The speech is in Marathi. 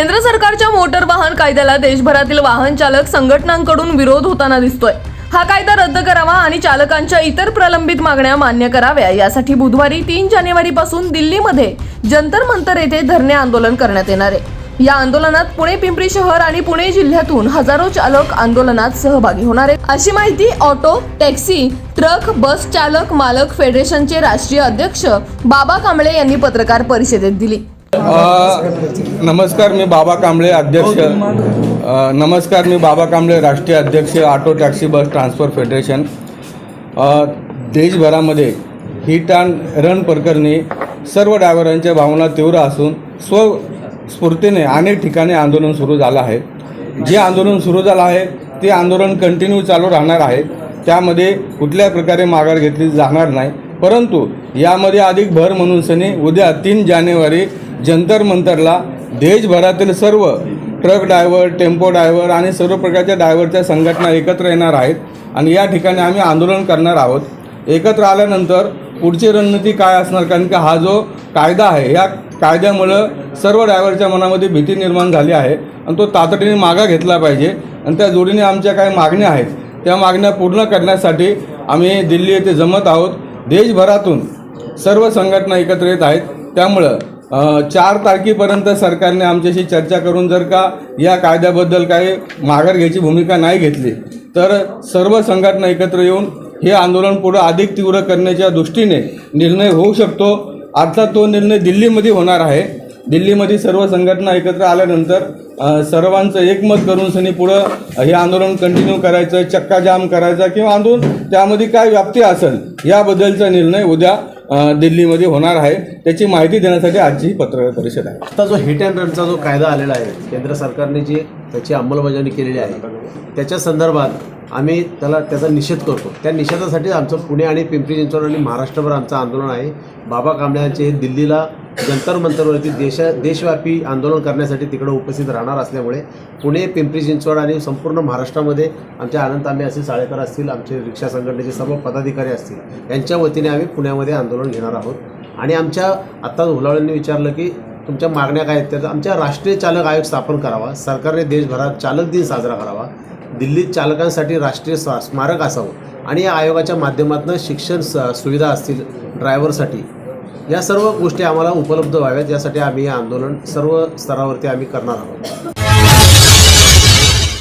केंद्र सरकारच्या मोटर वाहन कायद्याला देशभरातील वाहन चालक संघटनांकडून विरोध होताना दिसतोय. हा कायदा रद्द करावा आणि चालकांच्या इतर प्रलंबित मागण्या मान्य कराव्या यासाठी बुधवारी तीन जानेवारी पासून दिल्लीमध्ये जंतर मंतर येथे धरणे आंदोलन करण्यात येणार आहे. या आंदोलनात पुणे पिंपरी शहर आणि पुणे जिल्ह्यातून हजारो चालक आंदोलनात सहभागी होणार आहेत. अशी माहिती ऑटो टॅक्सी ट्रक बस चालक मालक फेडरेशनचे राष्ट्रीय अध्यक्ष बाबा कांबळे यांनी पत्रकार परिषदेत दिली. नमस्कार मी बाबा कांबळे अध्यक्ष. नमस्कार मी बाबा कांबळे राष्ट्रीय अध्यक्ष auto taxi bus transfer federation. देशभरामध्ये hit and run प्रकरणी सर्व ड्रायव्हरांच्या भावना तीव्र असून स्वस्फूर्तीने अनेक ठिकाणी आंदोलन सुरू झालं आहे. जे आंदोलन सुरू झालं आहे ते आंदोलन कंटिन्यू चालू राहणार आहे. त्यामध्ये कुठल्याही प्रकारे माघार घेतली जाणार नाही. परंतु यामध्ये अधिक भर म्हणून सनी उद्या तीन जानेवारी जंतर मंतरला देशभरातील सर्व ट्रक ड्रायव्हर टेम्पो ड्रायव्हर आणि सर्व प्रकारच्या ड्रायव्हरच्या संघटना एकत्र येणार आहेत आणि या ठिकाणी आम्ही आंदोलन करणार आहोत. एकत्र आल्यानंतर पुढची रणनीती काय असणार? कारण की हा जो कायदा आहे या कायद्यामुळं सर्व ड्रायव्हरच्या मनामध्ये भीती निर्माण झाली आहे आणि तो तातडीने मागा घेतला पाहिजे आणि त्या जोडीने आमच्या काही मागण्या आहेत. त्या मागण्या पूर्ण करण्यासाठी आम्ही दिल्ली येथे जमत आहोत. देशभरातून सर्व संघटना एकत्र येत आहेत. त्यामुळं चार तारखेपर्यंत सरकारने आमच्याशी चर्चा करून जर का या कायद्याबद्दल काही माघार घ्यायची भूमिका नाही घेतली तर सर्व संघटना एकत्र येऊन हे आंदोलन पुढं अधिक तीव्र करण्याच्या दृष्टीने निर्णय होऊ शकतो. अर्थात तो निर्णय दिल्लीमध्ये होणार आहे. दिल्लीमध्ये सर्व संघटना एकत्र आल्यानंतर सर्वांचं एकमत करून सनी पुढं हे आंदोलन कंटिन्यू करायचं चक्काजाम करायचा किंवा आंदोलन त्यामध्ये काय व्याप्ती असेल याबद्दलचा निर्णय उद्या दिल्लीमध्ये होणार आहे. त्याची माहिती देण्यासाठी आजची ही पत्रकार परिषद आहे. आता जो हिट अँड रनचा जो कायदा आलेला आहे केंद्र सरकारने जी त्याची अंमलबजावणी केलेली आहे त्याच्या संदर्भात आम्ही त्याला त्याचा निषेध करतो. त्या निषेधासाठी आमचं पुणे आणि पिंपरी चिंचवड आणि महाराष्ट्रभर आमचं आंदोलन आहे. बाबा कांबळ्यांचे हे दिल्लीला जंतर मंतरवरती देशा देशव्यापी आंदोलन करण्यासाठी तिकडं उपस्थित राहणार असल्यामुळे पुणे पिंपरी चिंचवड आणि संपूर्ण महाराष्ट्रामध्ये आमचे आनंद आंबे असे साळेकर असतील आमचे रिक्षा संघटनेचे सर्व पदाधिकारी असतील यांच्या वतीने आम्ही पुण्यामध्ये आंदोलन घेणार आहोत. आणि आमच्या आत्ता हुलावळ्यांनी विचारलं की तुमच्या मागण्या काय आहेत? तर आमच्या राष्ट्रीय चालक आयोग स्थापन करावा सरकारने देशभरात चालक दिन साजरा करावा दिल्लीत चालकांसाठी राष्ट्रीय स्मारक असावं आणि या आयोगाच्या माध्यमातून शिक्षण स सुविधा असतील ड्रायव्हरसाठी. या सर्व गोष्टी आम्हाला उपलब्ध व्हाव्यात यासाठी आम्ही हे आंदोलन सर्व स्तरावरती आम्ही करणार आहोत.